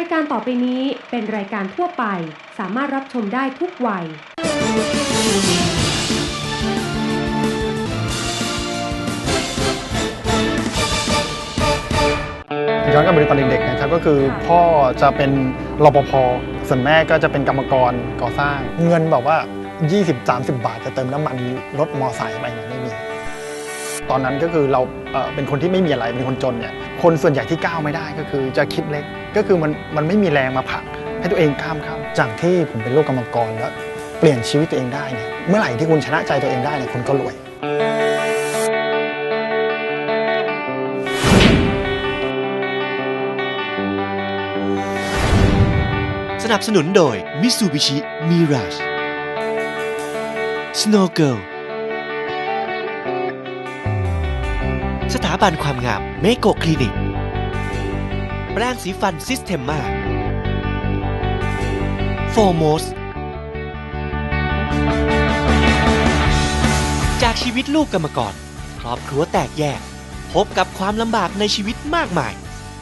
ายการต่อไปนี้เป็นรายการทั่วไป สามารถรับชมได้ทุกวัย ย้อนกลับไปดูตอนเด็กๆนะครับก็คือพ่อจะเป็นรปภส่วนแม่ก็จะเป็นกรรมกรก่อสร้าง เงินแบบว่า 20-30 บาทจะเติมน้ำมันรถมอไซค์ไปเนี่ยไม่มี ตอนนั้นก็คือเราเอ่อเป็นคนที่ไม่มีอะไรเป็นคนจนเนี่ยคนส่วนใหญ่ที่ก้าวไม่ได้ก็คือจะคิดเล็กก็คือมันมันไม่มีแรงมาผลักให้ตัวเองข้ามข้ามจากที่ผมเป็นลูกกรรมกรแล้วเปลี่ยนชีวิตตัวเองได้เนี่ยเมื่อไหร่ที่คุณชนะใจตัวเองได้เนี่ยคุณก็รวยสนับสนุนโดย Mitsubishi Mirage Snow Girl บันความงามเมโกคลินิก แปรงสีฟันซิสเ e มมาโฟโมสจากชีวิตลูกกรรมกรครอบครัวแตกแยก พบกับความลำบากในชีวิตมากมาย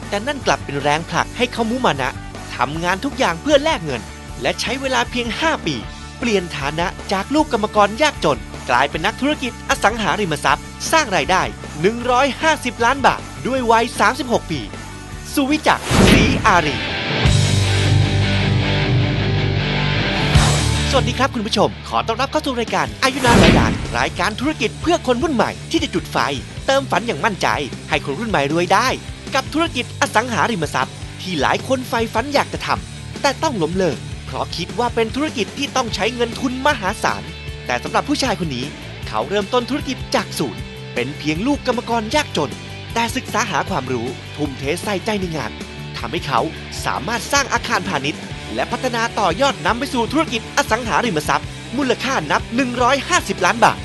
แต่นั่นกลับเป็นแรงผลักให้เขามุมานะทำงานทุกอย่างเพื่อแลกเงิน และใช้เวลาเพียง 5 ปี เปลี่ยนฐานะจากลูกกรรมกรยากจน กลายเป็นนักธุรกิจอสังหาริมทรัพย์ สร้างรายได้ 150 ล้านบาท ด้วยวัย 36 ปี สุวิจักรศรีอารี สวัสดีครับคุณผู้ชม ขอต้อนรับเข้าสู่รายการอายุนานรายการรายการธุรกิจเพื่อคนรุ่นใหม่ที่จะจุดไฟ เติมฝันอย่างมั่นใจ ให้คนรุ่นใหม่รวยได้ กับธุรกิจอสังหาริมทรัพย์ ที่หลายคนใฝ่ฝันอยากจะทำแต่ต้องล้มเลิกเพราะคิดว่าเป็นธุรกิจที่ต้องใช้เงินทุนมหาศาลแต่สำหรับผู้ชายคนนี้ เขาเริ่มต้นธุรกิจจากศูนย์ เป็นเพียงลูกกรรมกรยากจน แต่ศึกษาหาความรู้ทุ่มเทใส่ใจในงานทำให้เขาสามารถสร้างอาคารพาณิชย์ และพัฒนาต่อยอดนำไปสู่ธุรกิจอสังหาริมทรัพย์ มูลค่านับ 150 ล้านบาท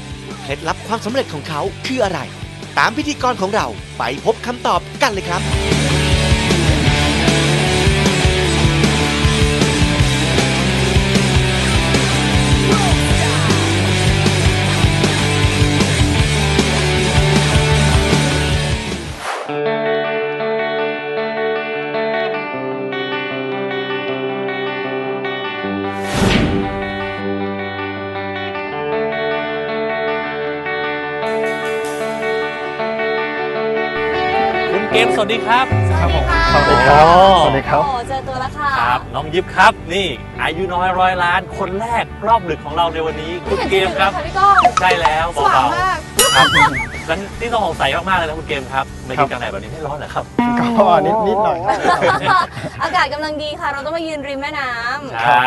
เคล็ดลับความสำเร็จของเขาคืออะไร ตามพิธีกรของเราไปพบคำตอบกันเลยครับ เกมสวัสดีครับครับผมสวัสดีสวัสดีครับอ๋อสวัสดีครับ โอ้เจอตัวแล้วค่ะครับน้องยิปครับนี่อายุน้อยร้อยล้านคนแรกรอบดึกของเราในวันนี้คุณเกมครับ พี่ก้องใช่แล้วสว่างเบามากๆครับและที่ต้องสงสัยมากๆเลยนะคุณเกมครับไม่ครักิบนกลางไหนแบบนี้ไม่ร้อนเหรอครับ ก็นิดนิดหน่อยครับ อากาศกำลังดีค่ะ เราต้องมายืนริมแม่น้ำ ใช่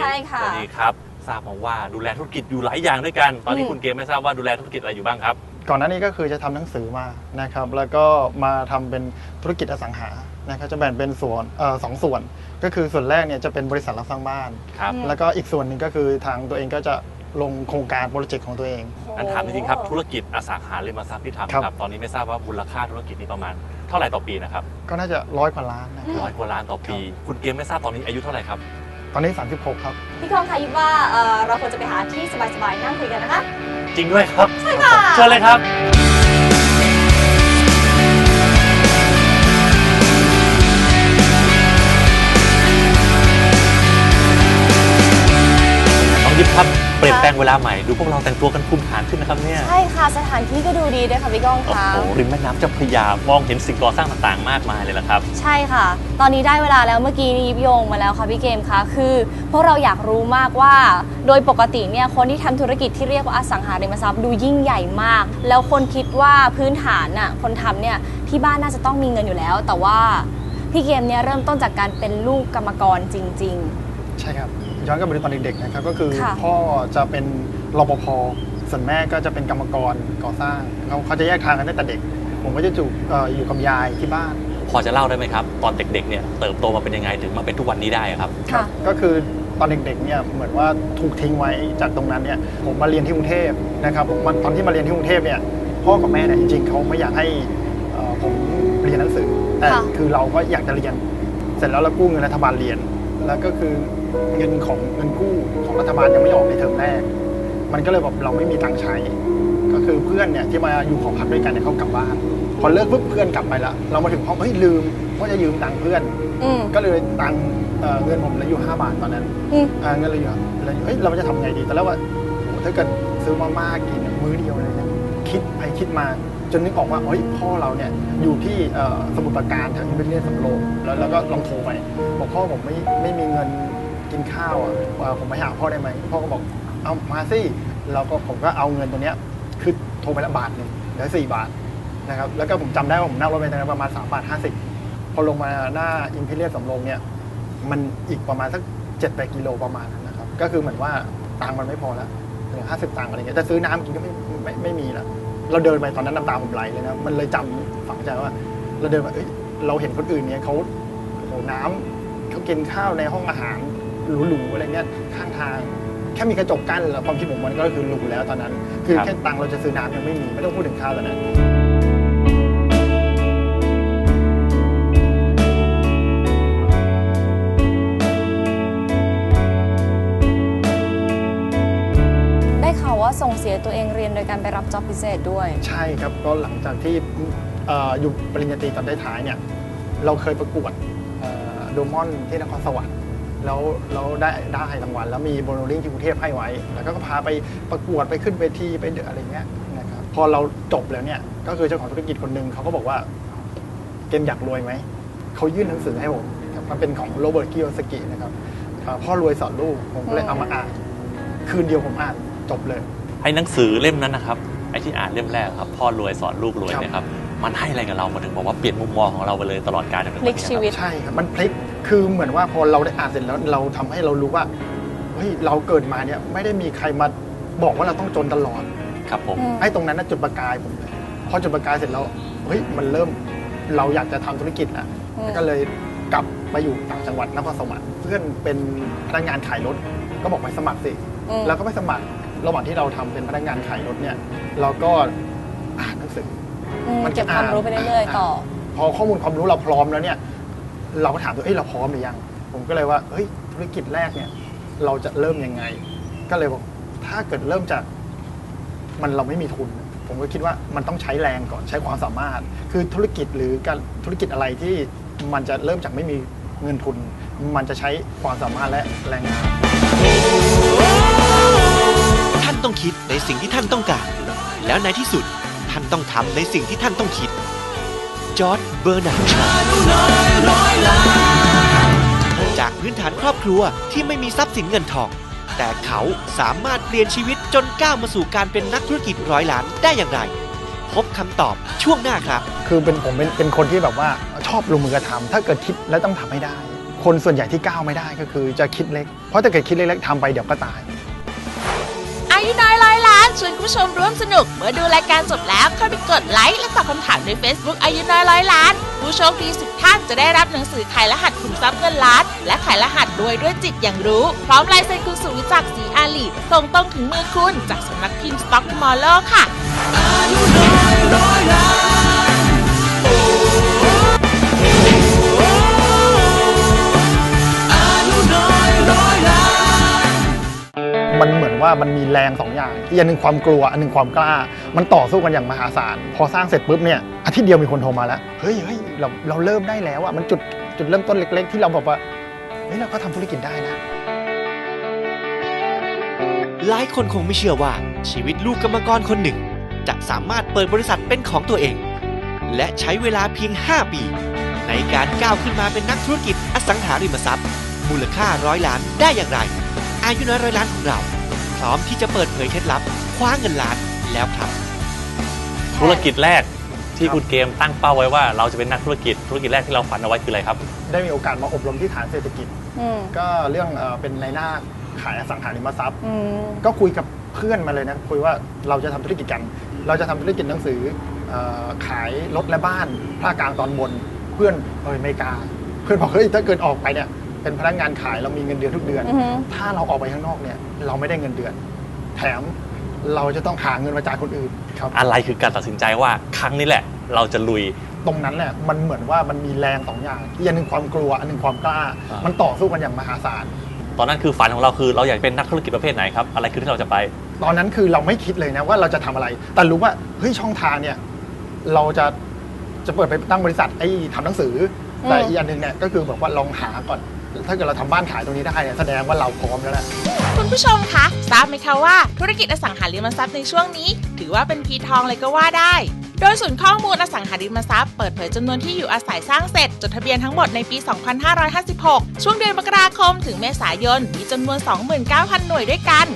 ใช่ค่ะสวัสดีครับ ทราบมาว่าดูแลธุรกิจอยู่หลายอย่างด้วยกัน ตอนนี้อืม คุณเกมไม่ทราบว่าดูแลธุรกิจอะไรอยู่บ้างครับ ก่อนหน้านี้ก็คือจะทำหนังสือมานะครับ แล้วก็มาทำเป็นธุรกิจอสังหานะครับจะแบ่งเป็นส่วนเอ่อสองส่วน ก็คือส่วนแรกเนี่ยจะเป็นบริษัทรับสร้างบ้านครับอืมแล้วก็อีกส่วนหนึ่งก็คือทางตัวเองก็จะลงโครงการโปรเจกต์ของตัวเอง อันถามจริงๆครับ ธุรกิจอสังหาริมทรัพย์ที่ทำครับครับตอนนี้ไม่ทราบว่ามูลค่าธุรกิจนี้ประมาณเท่าไหร่ต่อปีนะครับ ก็น่าจะร้อยกว่าล้านนะร้อยกว่าล้านต่อปี คุณเกมไม่ทราบตอนนี้อายุเท่าไหร่ครับ ตอนนี้ 36 ครับ พี่ก้องค่ะยิบว่าเอ่อเราควรจะไปหาที่สบายๆนั่งคุยกันนะคะ จริงด้วยครับ ใช่ค่ะ เชิญเลยครับ เปลี่ยนแปลงเวลาใหม่ดูพวกเราแต่งตัวกันภูมิฐานขึ้นนะครับเนี่ยใช่ค่ะสถานที่ก็ดูดีด้วยค่ะพี่ก้องโอ้ค่ะโหริมแม่น้ำเจ้าพระยามองเห็นสิ่งก่อสร้างต่างๆมากมายเลยละครับ ใช่ค่ะ ตอนนี้ได้เวลาแล้วเมื่อกี้นี้ยิบโยงมาแล้วค่ะพี่เกมคะคือ พวกเราอยากรู้มากว่า โดยปกติเนี่ยคนที่ทำธุรกิจที่เรียกว่าอสังหาริมทรัพย์ดูยิ่งใหญ่มาก แล้วคนคิดว่าพื้นฐานน่ะคนทำเนี่ยที่บ้านน่าจะต้องมีเงินอยู่แล้ว แต่ว่าพี่เกมเนี่ยเริ่มต้นจากการเป็นลูกกรรมกรจริงใช่ครับ ย้อนกลับไปดูตอนเด็กๆนะครับก็คือค่ะ พ่อจะเป็นรปภส่วนแม่ก็จะเป็นกรรมกรก่อสร้างเขาเขาจะแยกทางกันตั้งแต่เด็ก ผมก็จะอยู่เอ่ออยู่กับยายที่บ้าน พอจะเล่าได้ไหมครับ ตอนเด็กๆเนี่ยเติบโตมาเป็นยังไงถึงมาเป็นทุกวันนี้ได้อะครับๆค่ะ ก็คือตอนเด็กๆเนี่ยเหมือนว่าถูกทิ้งไว้จากตรงนั้นเนี่ยผมมาเรียนที่กรุงเทพนะครับผมมันตอนที่มาเรียนที่กรุงเทพเนี่ยพ่อกับแม่เนี่ยจริงๆเขาไม่อยากให้เอ่อผมเรียนหนังสือแต่ค่ะ คือเราก็อยากจะเรียน เสร็จแล้วเรากู้เงินรัฐบาลเรียน แล้วก็คือเงินของเงินกู้ของรัฐบาลยังไม่ออกในเทอมแรก มันก็เลยแบบเราไม่มีตังค์ใช้ ก็คือเพื่อนเนี่ยที่มาอยู่หอพักด้วยกันเนี่ยเขากลับบ้าน พอเลิกปุ๊บเพื่อนกลับไปละ เรามาถึงห้องเฮ้ยลืมว่าจะยืมตังค์เพื่อน อืม ก็เลยตังค์เอ่อเงินผมเหลืออยู่ 5 บาทตอนนั้นอืม อ่าเงินเหลืออยู่เหลืออยู่เฮ้ยเราจะทำไงดีตอนแรกว่าโหถ้าเกิดซื้อมาม่ากินเนี่ยมื้อเดียวเลยเนี่ยคิดไปคิดมา จนนึกออกว่าเฮ้ยพ่อเราเนี่ยอยู่ที่สมุทรปราการแถวอินเดียสำโรงแล้วแล้วก็ลองโทรไปบอกพ่อผมไม่ไม่มีเงินกินข้าวอะผมไปหาพ่อได้ไหมพ่อก็บอกเอามาสิเราก็ผมก็เอาเงินตัวเนี้ยคือโทรไปละบาทหนึ่งเหลือสี่บาทนะครับแล้วก็ผมจำได้ว่าผมนั่งรถไปตอนนั้นประมาณ3บาท50พอลงมาหน้าอิมพีเรียสำโรงเนี่ยมันอีกประมาณสักเจ็ดแปดกิโลประมาณนั้นนะครับก็คือเหมือนว่าตังค์มันไม่พอแล้วเหลือห้าสิบตังค์อะไรเงี้ยจะซื้อน้ำกินก็ไม่ไม่ไม่มีล้ว เราเดินไปตอนนั้นน้ำตาผมไหลเลยนะมันเลยจำฝังใจว่า เราเดินมาเอ้ยเราเห็นคนอื่นเนี่ยเขาโอ้โหน้ำเขากินข้าวในห้องอาหารหรูๆอะไรเงี้ยข้างทาง แค่มีกระจกกั้นแล้วความคิดผมมันก็คือหรูแล้วตอนนั้น คือครับ แค่ตังค์เราจะซื้อน้ำยังไม่มีไม่ต้องพูดถึงข้าวตอนนั้น ว่าส่งเสียตัวเองเรียนโดยการไปรับจ็อบพิเศษด้วย ใช่ครับก็หลังจากที่เอ่ออยู่ปริญญาตรีตอนท้ายเนี่ยเราเคยประกวดโดมอนที่นครสวรรค์แล้วเราได้ได้รางวัลแล้วมีโบโนลิงที่กรุงเทพให้ไว้ แล้วก็พาไปประกวดไปขึ้นเวทีไปเดอะไรเงี้ยนะครับพอเราจบแล้วเนี่ยก็คือเจ้าของธุรกิจคนหนึ่งเขาก็บอกว่าเกมอยากรวยไหมเขายื่นหนังสือให้ผมครับมันเป็นของโรเบิร์ตกิโอสกินะครับพ่อรวยสอนลูกผมก็เลยเอามาอ่าน คืนเดียวผมอ่าน จบเลยไอ้หนังสือเล่มนั้นนะครับไอ้ที่อ่านเล่มแรกครับ พ่อรวยสอนลูกรวยครับเนะครับ มันให้อะไรกับเรามาถึงบอกว่าเปลี่ยนมุมมองของเราไปเลยตลอดการดำเนินพลิกชีชีวิตวิต ใช่ครับมันพลิกคือเหมือนว่าพอเราได้อ่านเสร็จแล้วเราทำให้เรารู้ว่าเฮ้ยเราเกิดมาเนี่ยไม่ได้มีใครมาบอกว่าเราต้องจนตลอดครับผมอืมไอ้ตรงนั้นน่ะจุดประกายผมเลยพอจุดประกายเสร็จแล้วเฮ้ยมันเริ่มเราอยากจะทำธุรกิจแล้วอืมก็เลยกลับมาอยู่ต่างจังหวัดนครสวรรค์เพื่อนเป็นพนักงานขายรถก็บอกไปสมัครสิอืมแล้วก็ไปสมัคร ระหว่างที่เราทำเป็นพนักงานขายรถเนี่ยเราก็อ่านหนังสืออืมมันเก็บความรู้ไปเรื่อยๆต่อ พอข้อมูลความรู้เราพร้อมแล้วเนี่ย เราก็ถามตัวเอ้ยเราพร้อมหรือยัง ผมก็เลยว่าเฮ้ยธุรกิจแรกเนี่ย เราจะเริ่มยังไง ก็เลยบอกถ้าเกิดเริ่มจาก มันเราไม่มีทุน ผมก็คิดว่ามันต้องใช้แรงก่อนใช้ความสามารถ คือธุรกิจหรือการธุรกิจอะไรที่มันจะเริ่มจากไม่มีเงินทุน มันจะใช้ความสามารถและแรงงานท่านต้องคิดในสิ่งที่ท่านต้องการ แล้วในที่สุดท่านต้องทำในสิ่งที่ท่านต้องคิด จอร์ดเบอร์นาร์ดชจากพื้นฐานครอบครัวที่ไม่มีทรัพย์สินเงินทอง แต่เขาสามารถเปลี่ยนชีวิตจนก้าวมาสู่การเป็นนักธุรกิจร้อยล้านได้อย่างไร พบคำตอบช่วงหน้าครับ คือเป็นผมเป็นเป็นคนที่แบบว่าชอบลงมือกระทำถ้าเกิดคิดแล้วต้องทำให้ได้ คนส่วนใหญ่ที่ก้าวไม่ได้ก็คือจะคิดเล็ก เพราะถ้าเกิดคิดเล็กๆทำไปเดี๋ยวก็ตาย อายุน้อยร้อยล้านชวนคุณผู้ชมร่วมสนุก เมื่อดูรายการจบแล้วเข้าไปกดไลค์และตอบคำถามใน Facebook อายุน้อยร้อยล้าน ผู้โชคดีสิบท่านจะได้รับหนังสือขายรหัสขุมทรัพย์เงินล้าน และขายรหัสด้วยด้วยจิตอย่างรู้ พร้อมลายเซ็นคุณสุวิจักษ์ศรีอาลีส่งตรงถึงมือคุณจากสำนักพิมพ์ Stock Tomorrow ค่ะมันเหมือน ว่ามันมีแรงสองอย่างอีกอันหนึ่งความกลัวอันหนึ่งความกล้า มันต่อสู้กันอย่างมหาศาล พอสร้างเสร็จปุ๊บเนี่ยอาทิตย์เดียวมีคนโทรมาแล้วเฮ้ยเฮ้ยเราเราเริ่มได้แล้วอะมันจุดจุดเริ่มต้นเล็ก ๆ ที่เราบอกว่าเฮ้ยเราก็ทำธุรกิจได้นะหลายคนคงไม่เชื่อว่าชีวิตลูกกรรมกรคนหนึ่ง จะสามารถเปิดบริษัทเป็นของตัวเอง และใช้เวลาเพียง 5 ปี ในการก้าวขึ้นมาเป็นนักธุรกิจอสังหาริมทรัพย์ มูลค่าร้อยล้านได้อย่างไร อายุน้อยร้อยล้านของเรา พร้อมที่จะเปิดเผยเคล็ดลับ คว้าเงินล้านแล้วครับ ธุรกิจแรกที่คุณเกมตั้งเป้าไว้ว่าเราจะเป็นนักธุรกิจธุรกิจแรกที่เราฝันเอาไว้คืออะไรครับได้มีโอกาสมาอบรมที่ฐานเศรษฐกิจ อืมก็เรื่องเอ่อเป็นในหน้าขายอสังหาริมทรัพย์ อืม ก็คุยกับเพื่อนมาเลยนะคุยว่าเราจะทำธุรกิจกัน เราจะทำธุรกิจหนังสือเอ่อขายรถและบ้านภาคกลางตอนบน เพื่อนเอออเมริกา เพื่อนบอกเฮ้ยถ้าเกิดออกไปเนี่ย เป็นพนักงานขายเรามีเงินเดือนทุกเดือน อือฮึ ถ้าเราออกไปข้างนอกเนี่ย เราไม่ได้เงินเดือน แถมเราจะต้องหาเงินมาจ่ายคนอื่นครับ อะไรคือการตัดสินใจว่าครั้งนี้แหละ เราจะลุย ตรงนั้นแหละมันเหมือนว่ามันมีแรงสองอย่างอีกอันหนึ่งความกลัวอันหนึ่งความกล้า อ่ามั มันต่อสู้กันอย่างมหาศาล ตอนนั้นคือฝันของเราคือเราอยากเป็นนักธุรกิจประเภทไหนครับ อะไรคือที่เราจะไป ตอนนั้นคือเราไม่คิดเลยนะว่าเราจะทำอะไร แต่รู้ว่าเฮ้ยช่องทางเนี่ย เราจะจะเปิดไปตั้งบริษัทไอ้ทำหนังสืออมแต่อีกอันหนึ่งเนี่ยก็คือแบบว่าลองหาก่อน ถ้าเกิดเราทำบ้านขายตรงนี้ได้เนี่ยแสดงว่าเราพร้อมแล้วแหละ คุณผู้ชมคะทราบไหมคะว่าธุรกิจอสังหาริมทรัพย์ในช่วงนี้ ถือว่าเป็นพีทองเลยก็ว่าได้ โดยศูนย์ข้อมูลอสังหาริมทรัพย์เปิดเผยจำนวนที่อยู่อาศัยสร้างเสร็จ จดทะเบียนทั้งหมดในปี 2556 ช่วงเดือนมกราคมถึงเมษายนมีจำนวน 29,000 หน่วยด้วยกัน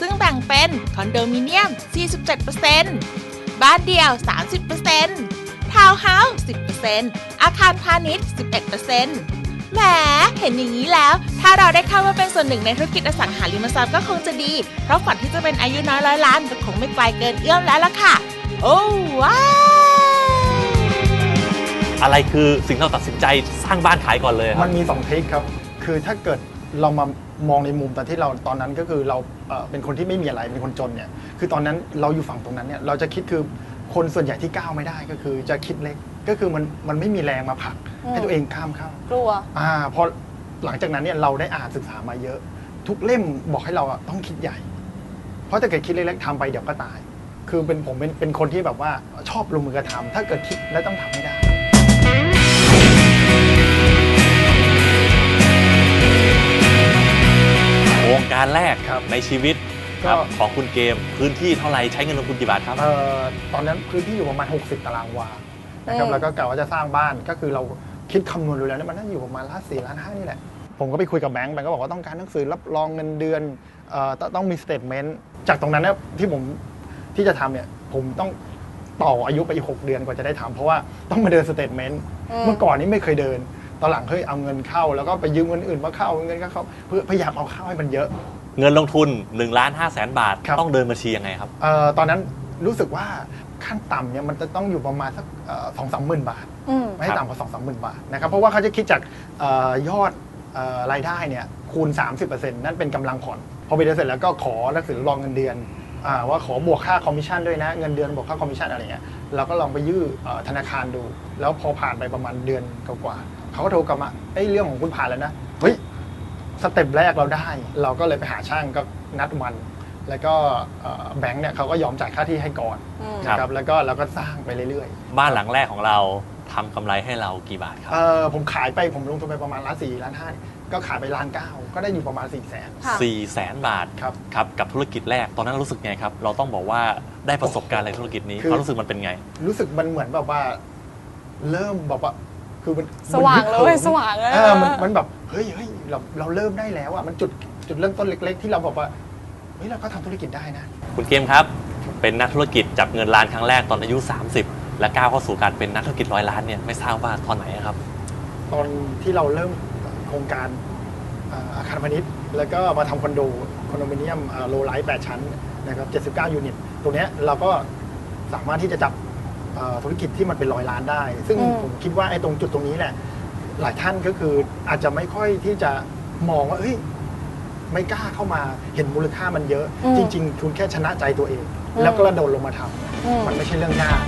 ซึ่งแบ่งเป็นคอนโดมิเนียม 47%บ้านเดี่ยว 30%ทาวน์เฮาส์ 10%อาคารพาณิชย์ 11% แหมเห็นอย่างนี้แล้ว ถ้าเราได้เข้ามาเป็นส่วนหนึ่งในธุรกิจอสังหาริมทรัพย์ก็คงจะดี เพราะฝันที่จะเป็นอายุน้อยร้อยล้านก็คงไม่ไกลเกินเอื้อมแล้วล่ะค่ะ โอ้ว้าวอะไรคือสิ่งที่เราตัดสินใจสร้างบ้านขายก่อนเลยครัมับ นมี2ทริคครับ คือถ้าเกิดเรามามองในมุมตอนที่เราตอนนั้นก็คือเราเอ่อเป็นคนที่ไม่มีอะไรเป็นคนจนเนี่ย คือตอนนั้นเราอยู่ฝั่งตรงนั้นเนี่ยเราจะคิดคือ คนส่วนใหญ่ที่ก้าวไม่ได้ก็คือจะคิดเล็กก็คือมันมันไม่มีแรงมาผลักอืมให้ตัวเองข้ามเข้ากลัวอ่าพอหลังจากนั้นเนี่ยเราได้อ่านศึกษามาเยอะ ทุกเล่มบอกให้เราอะต้องคิดใหญ่ เพราะถ้าเกิดคิดเล็กๆทำไปเดี๋ยวก็ตาย คือเป็นผมเป็นเป็นคนที่แบบว่าชอบลงมือกระทำถ้าเกิดคิดแล้วต้องทำให้ได้โครงการแรกครับในชีวิต ก็ครับของคุณเกมพื้นที่เท่าไหร่ใช้เงินลงทุนกี่บาทครับเอ่อตอนนั้นพื้นที่อยู่ประมาณ 60 ตารางวานะครับอืมแล้วก็กะว่าจะสร้างบ้านก็คือเราคิดคำนวณดูแล้วเนี่ยมันน่าจะอยู่ประมาณล้านสี่ล้านห้านี่แหละผมก็ไปคุยกับแบงค์แบงค์ก็บอกว่าต้องการหนังสือรับรองเงินเดือนเอ่อต้องต้องมีสเตทเมนต์จากตรงนั้นเนี่ยที่ผมที่จะทำเนี่ยผมต้องต่ออายุไปอีก 6 เดือนกว่าจะได้ทำเพราะว่าต้องมาเดินสเตทเมนต์อืมเมื่อก่อนนี้ไม่เคยเดิน ตอนหลังเฮ้ยเอาเงินเข้า แล้วก็ไปยืมเงินอื่นมาเข้าเอาเงินก็เข้าเพื่อพยายามเอาเข้าให้มันเยอะ เงินลงทุน1ล้าน5แสนบาท ครับ ต้องเดินบัญชียังไงครับ เอ่อตอนนั้นรู้สึกว่าขั้นต่ำเนี่ยมันจะต้องอยู่ประมาณสักสองสามหมื่นบาท อืม ไม่ให้ครับต่ำกว่าสองสามหมื่นบาทนะครับเพราะว่าเขาจะคิดจากเออยอดเอ่อรายได้เนี่ยคูณ 30%นั่นเป็นกำลังผ่อนพอไปเดือนเสร็จแล้วก็ขอหนังสือรองเงินเดือนอาว่าขอบวกค่าคอมมิชชั่นด้วยนะ เงินเดือนบวกค่าคอมมิชชั่นอะไรเงี้ยเราก็ลองไปยื่อเอ่อธนาคารดู แล้วพอผ่านไปประมาณเดือนกว่าๆเขาก็โทรกลับมาเอ้ยเรื่องของคุณผ่านแล้วนะเฮ้ย สเต็ปแรกเราได้ เราก็เลยไปหาช่างก็นัดวัน แล้วก็เอ่อแบงค์เนี่ยเขาก็ยอมจ่ายค่าที่ให้ก่อนอืม นะครับแล้วก็เราก็สร้างไปเรื่อยๆบ้านหลังแรกของเราทำกำไรให้เรากี่บาทครับ เออผมขายไปผมลงทุนไปประมาณล้านสี่ล้านห้าก็ขายไปล้านเก้าก็ได้อยู่ประมาณสี่แสน ค่ะ4ี่แสนบาทครับ ครับกับธุรกิจแรกตอนนั้นรู้สึกไงครับ เราต้องบอกว่าได้ประสบการณ์อะไรธุรกิจนี้คือ ความรู้สึกมันเป็นไง รู้สึกมันเหมือนแบบว่า เริ่มแบบว่า คือมันสว่างมันเลฮึกยหิมสว่างเลยเออมันมันแบบเฮ้ยเฮ้ยเราเราเริ่มได้แล้วอะมันจุดจุดเริ่มต้นเล็ก ๆ ที่เราบอกว่าเฮ้ยเราก็ทำธุรกิจได้นะ คุณเกมครับ เป็นนักธุรกิจจับเงินล้านครั้งแรกตอนอายุ 30 และก้าวเข้าสู่การเป็นนักธุรกิจร้อยล้านเนี่ยไม่ทราบว่าตอนไหนครับ ตอนที่เราเริ่มโครงการเอ่ออาคารพาณิชย์ แล้วก็มาทำคอนโดคอนโดมิเนียมโลไลท์8ชั้นนะครับ79 ยูนิต ตรงเนี้ยเราก็สามารถที่จะจับเอ่อ ธุรกิจที่มันเป็นร้อยล้านได้ ซึ่งอืม ผมคิดว่าไอ้ตรงจุดตรงนี้แหละ หลายท่านก็คืออาจจะไม่ค่อยที่จะมองว่าเฮ้ยไม่กล้าเข้ามาเห็นมูลค่ามันเยอะ อืมจริง ๆ คุณแค่ชนะใจตัวเอง อืม แล้วก็กระโดดลงมาทอืมำมันไม่ใช่เรื่องยาก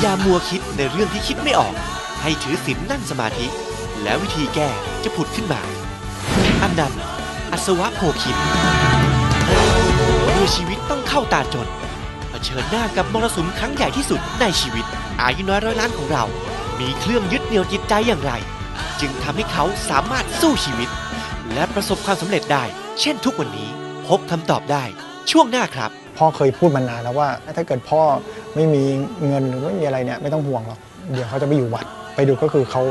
อย่ามัวคิดในเรื่องที่คิดไม่ออก ให้ถือศีลนั่งสมาธิ แล้ววิธีแก้จะผุดขึ้นมา อันนั้นต์อัศวะโพคินเมื่อชีวิตต้องเข้าตาจนเผ ชิญหน้ากับมรสุมครั้งใหญ่ที่สุดในชีวิต อายุน้อยร้อยล้านของเรา มีเครื่องยึดเหนี่ยวจิตใจอย่างไร จึงทำให้เขาสามารถสู้ชีวิต และประสบความสำเร็จได้ เช่นทุกวันนี้พบคำตอบได้ ช่วงหน้าครับ พ่อเคยพูดมานานแล้วว่า ถ้าเกิดพ่อไม่มีเงินหรือไม่มีอะไรเนี่ยไม่ต้องห่วงหรอกเดี๋ยวเขาจะไปอยู่วัด ไปดูก็คือเขา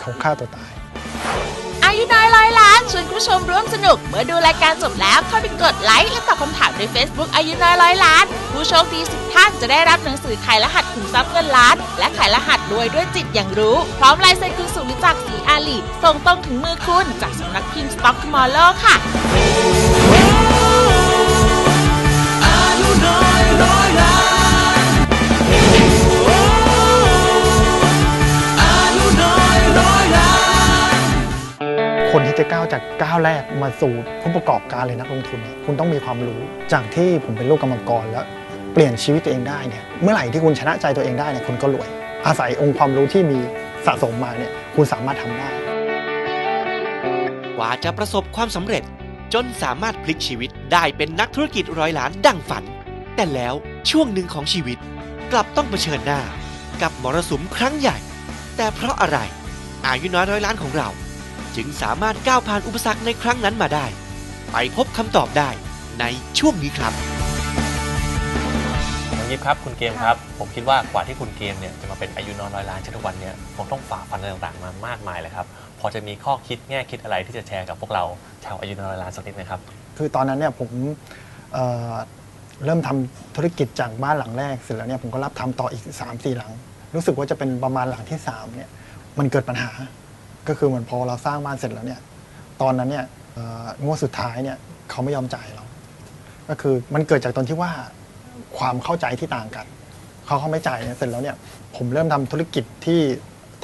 เขาฆ่าตัวตาย ชวนคุณผู้ชมร่วมสนุก เมื่อดูรายการจบแล้วเข้าไปกดไลค์และตอบคำถามใน Facebook อายุน้อยร้อยล้าน ผู้โชคดีสิบท่านจะได้รับหนังสือไขรหัสขุมทรัพย์เงินล้าน และไขรหัสรวยด้วยจิตอย่างรู้ พร้อมลายเซ็นคุณสุวิจักษ์ศรีอาลีส่งตรงถึงมือคุณจากสำนักพิมพ์สต็อกมอลล์ค่ะ คนที่จะก้าวจากก้าวแรกมาสู่ผู้ประกอบการเลยนักลงทุน คุณต้องมีความรู้จากที่ผมเป็นลูกกรรมกรแล้วเปลี่ยนชีวิตตัวเองได้เนี่ยเมื่อไหร่ที่คุณชนะใจตัวเองได้เนี่ยคุณก็รวย อาศัยองค์ความรู้ที่มีสะสมมาเนี่ยคุณสามารถทำได้ กว่าจะประสบความสำเร็จจนสามารถพลิกชีวิตได้เป็นนักธุรกิจร้อยล้านดังฝัน แต่แล้วช่วงหนึ่งของชีวิตกลับต้องเผชิญหน้า กับมรสุมครั้งใหญ่ แต่เพราะอะไร อายุน้อยร้อยล้านของเรา จึงสามารถก้าวผ่านอุปสรรคในครั้งนั้นมาได้ ไปพบคำตอบได้ในช่วงนี้ครับน้องยิปครับคุณเกมครับ ผมคิดว่ากว่าที่คุณเกมเนี่ยจะมาเป็นอายุน้อยร้อยล้านเช่นทุกวันเนี่ยผมต้องฝ่าฟันอะไรต่างๆมามากมายเลยครับพอจะมีข้อคิดแง่คิดอะไรที่จะแชร์กับพวกเราชาวอายุน้อยร้อยล้านสักนิดไหมครับ คือตอนนั้นเนี่ยผมเอ่อเริ่มทำธุรกิจจากบ้านหลังแรกเสร็จแล้วเนี่ยผมก็รับทำต่ออีก3 4หลัง รู้สึกว่าจะเป็นประมาณหลังที่3เนี่ยมันเกิดปัญหา ก็คือเหมือนพอเราสร้างบ้านเสร็จแล้วเนี่ยตอนนั้นเนี่ยเอ่องวดสุดท้ายเนี่ยเขาไม่ยอมจ่ายเรา ก็คือมันเกิดจากตอนที่ว่าความเข้าใจที่ต่างกัน เขาเขาไม่จ่ายเนี่ยเสร็จแล้วเนี่ยผมเริ่มทำธุรกิจที่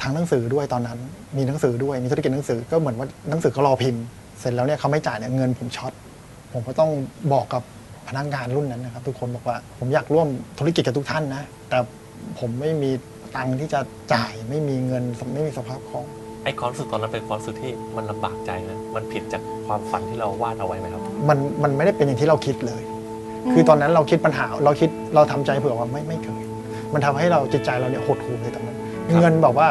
ทางหนังสือด้วยตอนนั้น มีหนังสือด้วยมีธุรกิจหนังสือก็เหมือนว่าหนังสือเขารอพิมพ์ เสร็จแล้วเนี่ยเขาไม่จ่ายเนี่ยเงินผมช็อตผมก็ต้องบอกกับพนักงานรุ่นนั้นนะครับ ทุกคนบอกว่าผมอยากร่วมธุรกิจกับทุกท่านนะแต่ผมไม่มีตังค์ที่จะจ่ายไม่มีเงินไม่มีสภาพคล่อง ไอ้ความรู้สึกตอนนั้นเป็นความรู้สึกที่มันลำบากใจนะมันผิดจากความฝันที่เราวาดเอาไว้ไหมครับ มันมันไม่ได้เป็นอย่างที่เราคิดเลย คือตอนนั้นเราคิดปัญหาเราคิดเราทำใจเผื่อว่าไม่ไม่เคยมันทำให้เราจิตใจเราเนี่ยหดหู่เลยตอนนั้น เงินแบบว่า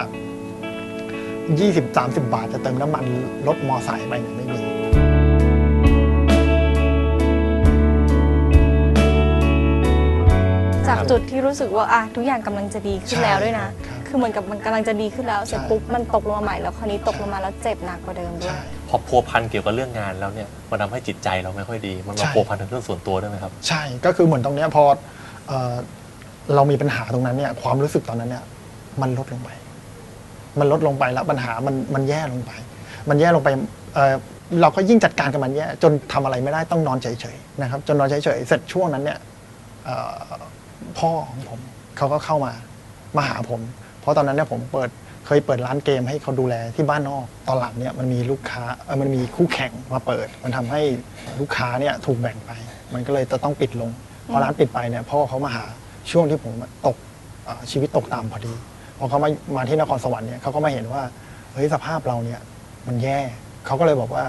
20 30 บาทจะเติมน้ำมันรถมอไซค์ไปเนี่ยไม่มีจากจุดที่รู้สึกว่าอะทุกอย่างกำลังจะดีขึ้นแล้วด้วยนะ ใช่ ครับคือเหมือนกับมันกำลังจะดีขึ้นแล้วเสร็จใช่ปุ๊บมันตกลงมาใหม่แล้วคราวนี้ตกลงมาแล้วเจ็บหนักกว่าเดิมด้วยใช่พอพัวพันเกี่ยวกับเรื่องงานแล้วเนี่ยมันทำให้จิตใจเราไม่ค่อยดี มันมาใช่พัวพันถึงเรื่องส่วนตัวด้วยไหมครับ ใช่ก็คือเหมือนตรงเนี้ยพอเอ่อเรามีปัญหาตรงนั้นเนี่ยความรู้สึกตอนนั้นเนี่ยมันลดลงไป มันลดลงไปแล้วปัญหามันมันแย่ลงไป มันแย่ลงไปเอ่อเราก็ยิ่งจัดการกับมันแย่จนทำอะไรไม่ได้ต้องนอนเฉยๆนะครับจนนอนเฉยๆเสร็จช่วงนั้นเนี่ยเอ่อพ่อของผมเขาก็เข้ามามาหาผมเพ ราะตอนนั้นเนี่ยผมเปิดเคยเปิดร้านเกมให้เขาดูแลที่บ้านนอก ตอนหลังเนี่ยมันมีลูกค้าเออมันมีคู่แข่งมาเปิด มันทำให้ลูกค้าเนี่ยถูกแบ่งไป มันก็เลยจะต้องปิดลงพอร้านปิดไปเนี่ยพ่อเขามาหาช่วงที่ผมตกเอ่อชีวิตตกต่ำพอดีพอเขามามาที่นครสวรรค์เนี่ยเขาก็มาเห็นว่าเฮ้ยสภาพเราเนี่ยมันแย่เขาก็เลยบอกว่า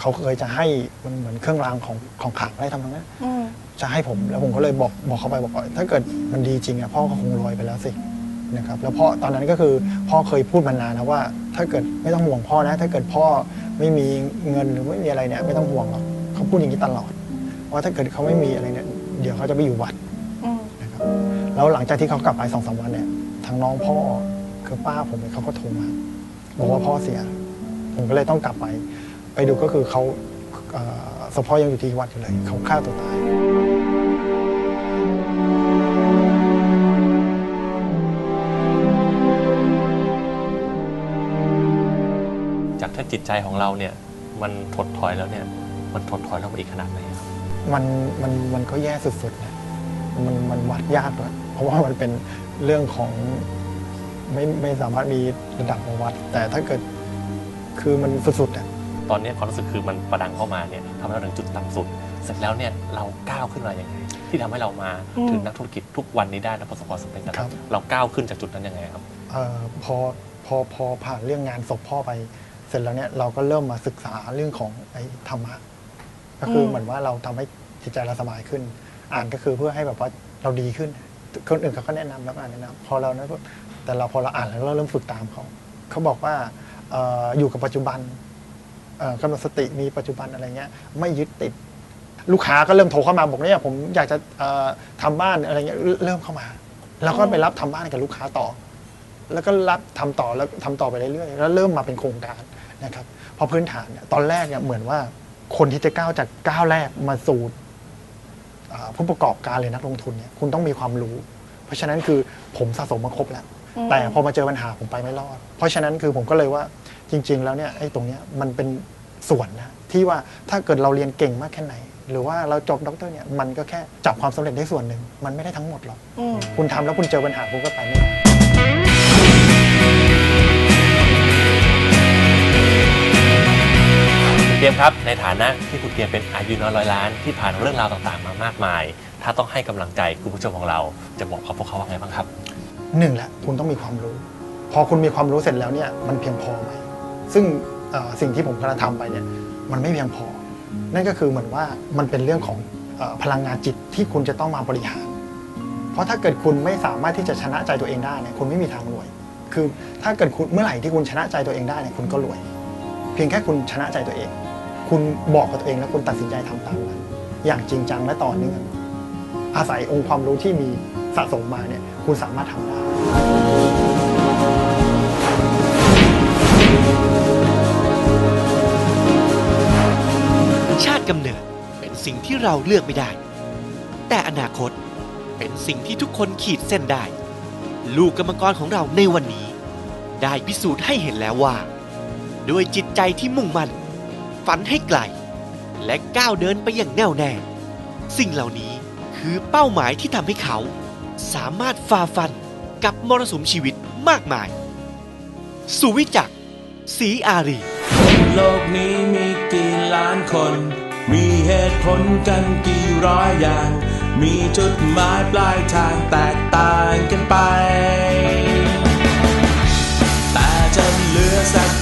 เขาเคยจะให้มันเหมือนเครื่องรางของของขลังอะไรทำนองนั้นอืมจะให้ผมแล้วผมก็เลยบอกบอกเขาไปบอกว่าถ้าเกิดมันดีจริงอะพ่อก็คงรวยไปแล้วสิ นะครับแล้วพ่อตอนนั้นก็คือพ่อเคยพูดมานานนะว่า ถ้าเกิดไม่ต้องห่วงพ่อนะ ถ้าเกิดพ่อไม่มีเงินหรือไม่มีอะไรเนี่ยไม่ต้องห่วงหรอกเขาพูดอย่างนี้ตลอดว่าถ้าเกิดเขาไม่มีอะไรเนี่ยเดี๋ยวเขาจะไปอยู่วัดอืมนะครับแล้วหลังจากที่เขากลับไปสองสามวันเนี่ยทางน้องพ่อคือป้าผมเนี่ยเขาก็โทรมาบอกว่าพ่อเสีย ผมก็เลยต้องกลับไป ไปดูก็คือเขาเอ่อศพพ่อยังอยู่ที่วัดอยู่เลยเขาฆ่าตัวตาย จากถ้าจิตใจของเราเนี่ยมันถดถอยแล้วเนี่ยมันถดถอยลงไปอีกขนาดไหนครับมันมันมันก็แย่สุดๆนะมันมันวัดยากด้วยเพราะว่ามันเป็นเรื่องของไม่ไม่สามารถมีระดับมาวัด แต่ถ้าเกิดคือมันสุดๆอะตอนนี้ความรู้สึกคือมันประดังเข้ามาเนี่ยทำให้เราถึงจุดต่ำสุด เสร็จแล้วเนี่ยเราก้าวขึ้นมาอย่างไง ที่ทำให้เรามาอืมถึงนักธุรกิจทุกวันนี้ได้และประสบความสำเร็จนะครับเราก้าวขึ้นจากจุดนั้นยังไงครับเออพอพอพอผ่านเรื่องงานศพพ่อไปเสร็จแล้วเนี่ยเราก็เริ่มมาศึกษาเรื่องของไอ้ธรรมะก็คืออมเหมือนว่าเราทำให้จิตใจเราสบายขึ้น อ่านก็คือเพื่อให้แบบว่าเราดีขึ้น คนอื่นเขาก็แนะนำแล้วก็อ่านแนะนำพอเรานะแต่เราพอเราอ่านแล้วเราเริ่มฝึกตามเขาเขาบอกว่าเอออยู่กับปัจจุบันเอ่อกำหนดสติมีปัจจุบันอะไรเงี้ย ไม่ยึดติด ลูกค้าก็เริ่มโทรเข้ามาบอกเนี่ยผมอยากจะเอ่อทำบ้านอะไรเงี้ยเริ่มเข้ามา แล้วก็ไปรับทำบ้านกับลูกค้าต่อ แล้วก็รับทำต่อแล้วทำต่อไปเรื่อยๆแล้วเริ่มมาเป็นโครงการ นะครับเพอพื้นฐานเนี่ยตอนแรกเนี่ยเหมือนว่าคนที่จะก้าวจากก้าวแรกมาสู่อ่าผู้ประกอบการหรือนักลงทุนเนี่ยคุณต้องมีความรู้ เพราะฉะนั้นคือผมสะสมมาครบแล้วอืมแต่พอมาเจอปัญหาผมไปไม่รอด เพราะฉะนั้นคือผมก็เลยว่าจริง ๆ แล้วเนี่ยไอ้ตรงเนี้ยมันเป็นส่วนนะที่ว่าถ้าเกิดเราเรียนเก่งมากแค่ไหน หรือว่าเราจบด็อกเตอร์เนี่ยมันก็แค่จับความสำเร็จได้ส่วนหนึ่งมันไม่ได้ทั้งหมดหรอกอืมคุณทำแล้วคุณเจอปัญหาคุณก็ไปไม่ได้ เกมครับในฐานะที่คุณเกมเป็นอายุน้อยร้อยล้านที่ผ่านเรื่องราวต่างๆ มามากมาย ถ้าต้องให้กำลังใจคุณผู้ชมของเรา จะบอกกับพวกเขาว่าไงบ้างครับหนึ่งแหละคุณต้องมีความรู้ พอคุณมีความรู้เสร็จแล้วเนี่ยมันเพียงพอไหมซึ่งสิ่งที่ผมกำลังทำไปเนี่ยมันไม่เพียงพอ นั่นก็คือเหมือนว่ามันเป็นเรื่องของอพลังงานจิตที่คุณจะต้องมาบริหาร เพราะถ้าเกิดคุณไม่สามารถที่จะชนะใจตัวเองได้เนี่ยคุณไม่มีทางรวย คือถ้าเกิดคุณเมื่อไหร่ที่คุณชนะใจตัวเองได้เนี่ยคุณก็รวย เพียงแค่คุณชนะใจตัวเอง คุณบอกกับตัวเองแล้วคุณตัดสินใจทำตามนั้นอย่างจริงจังและต่อเนื่องอาศัยองค์ความรู้ที่มีสะสมมาเนี่ยคุณสามารถทำได้ ชาติกำเนิดเป็นสิ่งที่เราเลือกไม่ได้ แต่อนาคตเป็นสิ่งที่ทุกคนขีดเส้นได้ ลูกกรรมกรของเราในวันนี้ ได้พิสูจน์ให้เห็นแล้วว่า ด้วยจิตใจที่มุ่งมั่น ฝันให้ไกล และก้าวเดินไปอย่างแน่วแน่ สิ่งเหล่านี้คือเป้าหมายที่ทำให้เขา สามารถฝ่าฟันกับมรสุมชีวิตมากมาย สุวิจักษ์สีอารี คนโลกนี้มีกี่ล้านคน มีเหตุผลกันกี่ร้อยอย่าง มีจุดหมายปลายทางแตกต่างกันไป แต่จะเหลือสัก